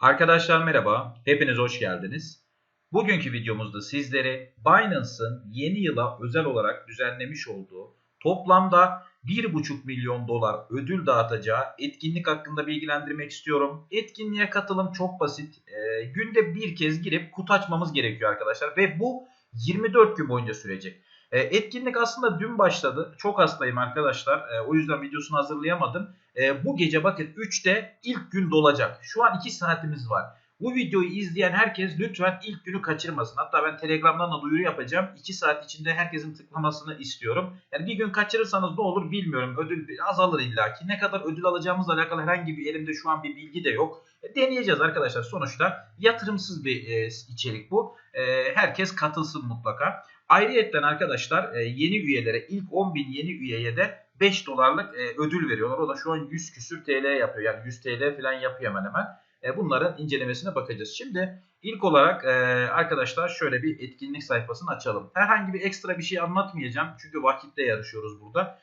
Arkadaşlar merhaba, hepiniz hoş geldiniz. Bugünkü videomuzda sizlere Binance'ın yeni yıla özel olarak düzenlemiş olduğu toplamda 1,5 milyon dolar ödül dağıtacağı etkinlik hakkında bilgilendirmek istiyorum. Etkinliğe katılım çok basit. Ee, günde bir kez girip kutu açmamız gerekiyor arkadaşlar ve bu 24 gün boyunca sürecek. Ee, etkinlik aslında dün başladı. Çok hastayım arkadaşlar. Ee, o yüzden videosunu hazırlayamadım. Ee, bu gece bakın 3'te ilk gün dolacak. Şu an 2 saatimiz var. Bu videoyu izleyen herkes lütfen ilk günü kaçırmasın. Hatta ben Telegram'dan da duyuru yapacağım. 2 saat içinde herkesin tıklamasını istiyorum. Yani bir gün kaçırırsanız ne olur bilmiyorum. Ödül azalır illaki. Ne kadar ödül alacağımızla alakalı herhangi bir elimde şu an bir bilgi de yok. E, deneyeceğiz arkadaşlar. Sonuçta yatırımsız bir e, içerik bu. E, herkes katılsın mutlaka. Ayrıyetten arkadaşlar e, yeni üyelere ilk 10.000 yeni üyeye de 5 dolarlık e, ödül veriyorlar. O da şu an 100 küsür TL yapıyor. Yani 100 TL falan yapıyor hemen hemen. E, bunların incelemesine bakacağız. Şimdi ilk olarak e, arkadaşlar şöyle bir etkinlik sayfasını açalım. Herhangi bir ekstra bir şey anlatmayacağım. Çünkü vakitte yarışıyoruz burada.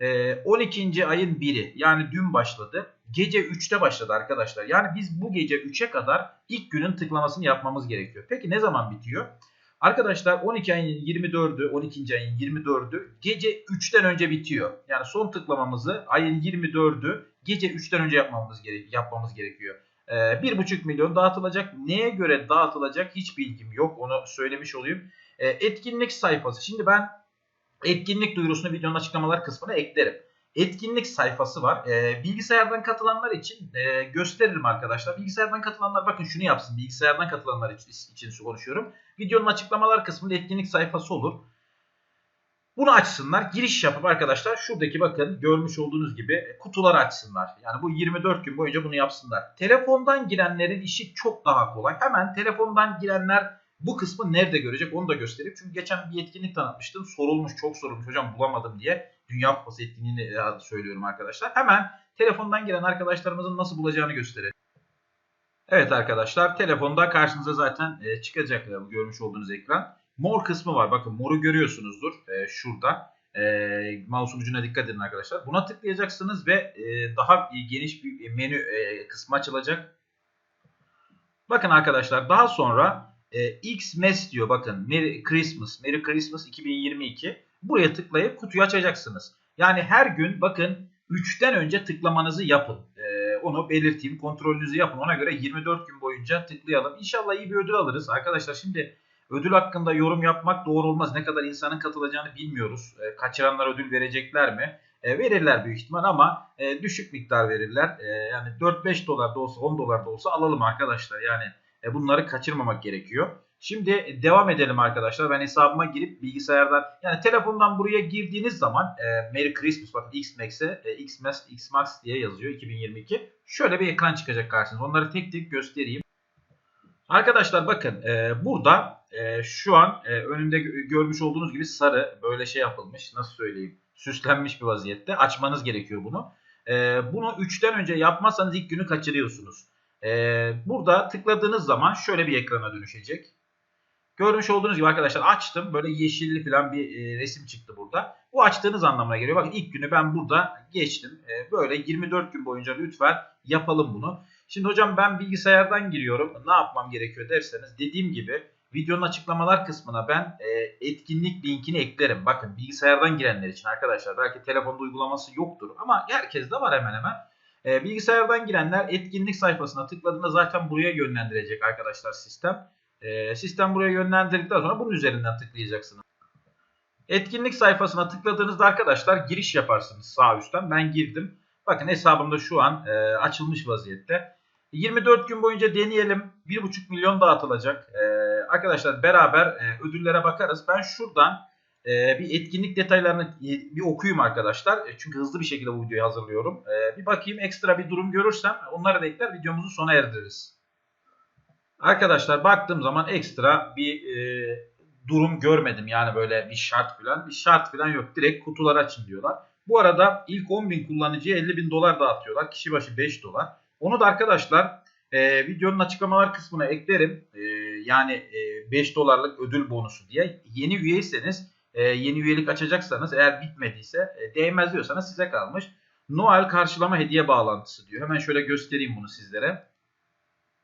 E, 12. ayın 1'i yani dün başladı. Gece 3'te başladı arkadaşlar. Yani biz bu gece 3'e kadar ilk günün tıklamasını yapmamız gerekiyor. Peki ne zaman bitiyor? Arkadaşlar 12 ayın 24'ü, 12. ayın 24'ü gece 3'ten önce bitiyor. Yani son tıklamamızı ayın 24'ü gece 3'ten önce yapmamız, gere yapmamız gerekiyor. Ee, 1,5 milyon dağıtılacak. Neye göre dağıtılacak hiç bilgim yok. Onu söylemiş olayım. Ee, etkinlik sayfası. Şimdi ben etkinlik duyurusunu videonun açıklamalar kısmına eklerim. Etkinlik sayfası var. E, bilgisayardan katılanlar için e, gösteririm arkadaşlar. Bilgisayardan katılanlar bakın şunu yapsın. Bilgisayardan katılanlar için, için konuşuyorum. Videonun açıklamalar kısmında etkinlik sayfası olur. Bunu açsınlar. Giriş yapıp arkadaşlar şuradaki bakın görmüş olduğunuz gibi kutuları açsınlar. Yani bu 24 gün boyunca bunu yapsınlar. Telefondan girenlerin işi çok daha kolay. Hemen telefondan girenler bu kısmı nerede görecek onu da göstereyim. Çünkü geçen bir etkinlik tanıtmıştım. Sorulmuş çok sorulmuş hocam bulamadım diye. Dünya Kupası etkinliğini söylüyorum arkadaşlar. Hemen telefondan giren arkadaşlarımızın nasıl bulacağını gösterelim. Evet arkadaşlar telefonda karşınıza zaten e, çıkacak e, görmüş olduğunuz ekran. Mor kısmı var. Bakın moru görüyorsunuzdur e, şurada. E, ucuna dikkat edin arkadaşlar. Buna tıklayacaksınız ve e, daha geniş bir menü e, kısmı açılacak. Bakın arkadaşlar daha sonra e, Xmas diyor bakın Merry Christmas, Merry Christmas 2022. Buraya tıklayıp kutuyu açacaksınız. Yani her gün bakın 3'ten önce tıklamanızı yapın. Ee, onu belirteyim. Kontrolünüzü yapın. Ona göre 24 gün boyunca tıklayalım. İnşallah iyi bir ödül alırız. Arkadaşlar şimdi ödül hakkında yorum yapmak doğru olmaz. Ne kadar insanın katılacağını bilmiyoruz. Ee, kaçıranlar ödül verecekler mi? E, verirler büyük ihtimal ama e, düşük miktar verirler. E, yani 4-5 dolar da olsa 10 dolar da olsa alalım arkadaşlar. Yani e, bunları kaçırmamak gerekiyor. Şimdi devam edelim arkadaşlar. Ben hesabıma girip bilgisayardan yani telefondan buraya girdiğiniz zaman e, Merry Christmas bakın Xmax'e e, Xmax, Xmax diye yazıyor 2022. Şöyle bir ekran çıkacak karşınıza. Onları tek tek göstereyim. Arkadaşlar bakın e, burada e, şu an e, önünde görmüş olduğunuz gibi sarı böyle şey yapılmış. Nasıl söyleyeyim? Süslenmiş bir vaziyette. Açmanız gerekiyor bunu. E, bunu 3'ten önce yapmazsanız ilk günü kaçırıyorsunuz. E, burada tıkladığınız zaman şöyle bir ekrana dönüşecek. Görmüş olduğunuz gibi arkadaşlar açtım. Böyle yeşilli falan bir e, resim çıktı burada. Bu açtığınız anlamına geliyor. Bakın ilk günü ben burada geçtim. E, böyle 24 gün boyunca lütfen yapalım bunu. Şimdi hocam ben bilgisayardan giriyorum. Ne yapmam gerekiyor derseniz dediğim gibi videonun açıklamalar kısmına ben e, etkinlik linkini eklerim. Bakın bilgisayardan girenler için arkadaşlar. Belki telefonda uygulaması yoktur ama herkes de var hemen hemen. E, bilgisayardan girenler etkinlik sayfasına tıkladığında zaten buraya yönlendirecek arkadaşlar sistem. E, sistem buraya yönlendirdikten sonra bunun üzerinden tıklayacaksınız. Etkinlik sayfasına tıkladığınızda arkadaşlar giriş yaparsınız sağ üstten. Ben girdim. Bakın hesabımda şu an e, açılmış vaziyette. 24 gün boyunca deneyelim. 1,5 milyon dağıtılacak. E, arkadaşlar beraber e, ödüllere bakarız. Ben şuradan e, bir etkinlik detaylarını e, bir okuyayım arkadaşlar. E, çünkü hızlı bir şekilde bu videoyu hazırlıyorum. E, bir bakayım ekstra bir durum görürsem onları da ekler videomuzu sona erdiririz. Arkadaşlar baktığım zaman ekstra bir e, durum görmedim. Yani böyle bir şart falan. Bir şart falan yok. Direkt kutular açın diyorlar. Bu arada ilk 10.000 kullanıcıya 50.000 dolar dağıtıyorlar. Kişi başı 5 dolar. Onu da arkadaşlar e, videonun açıklamalar kısmına eklerim. E, yani e, 5 dolarlık ödül bonusu diye. Yeni üyeyseniz e, yeni üyelik açacaksanız eğer bitmediyse e, değmez diyorsanız size kalmış. Noel karşılama hediye bağlantısı diyor. Hemen şöyle göstereyim bunu sizlere.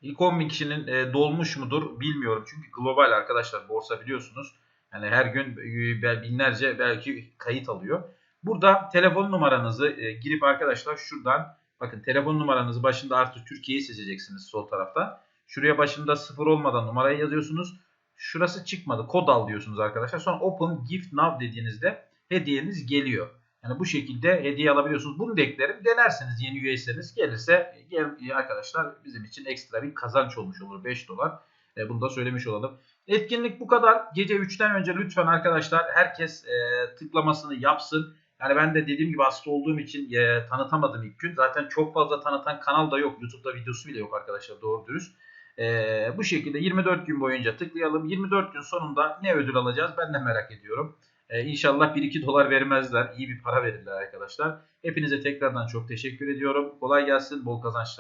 İlk 10 bin kişinin e, dolmuş mudur bilmiyorum. Çünkü global arkadaşlar borsa biliyorsunuz. Yani her gün e, binlerce belki kayıt alıyor. Burada telefon numaranızı e, girip arkadaşlar şuradan bakın telefon numaranızı başında artı Türkiye'yi seçeceksiniz sol tarafta. Şuraya başında sıfır olmadan numarayı yazıyorsunuz. Şurası çıkmadı. Kod al diyorsunuz arkadaşlar. Sonra open gift now dediğinizde hediyeniz geliyor. Yani bu şekilde hediye alabiliyorsunuz. Bunu da eklerim. Denerseniz yeni üyeyseniz gelirse gel, e, arkadaşlar bizim için ekstra bir kazanç olmuş olur 5 dolar. E, bunu da söylemiş olalım. Etkinlik bu kadar. Gece 3'ten önce lütfen arkadaşlar herkes e, tıklamasını yapsın. Yani ben de dediğim gibi hasta olduğum için tanıtamadım ilk gün. Zaten çok fazla tanıtan kanal da yok. YouTube'da videosu bile yok arkadaşlar doğru dürüst. E, bu şekilde 24 gün boyunca tıklayalım. 24 gün sonunda ne ödül alacağız ben de merak ediyorum. E, inşallah 1-2 dolar vermezler. İyi bir para verirler arkadaşlar. Hepinize tekrardan çok teşekkür ediyorum. Kolay gelsin. Bol kazançlar.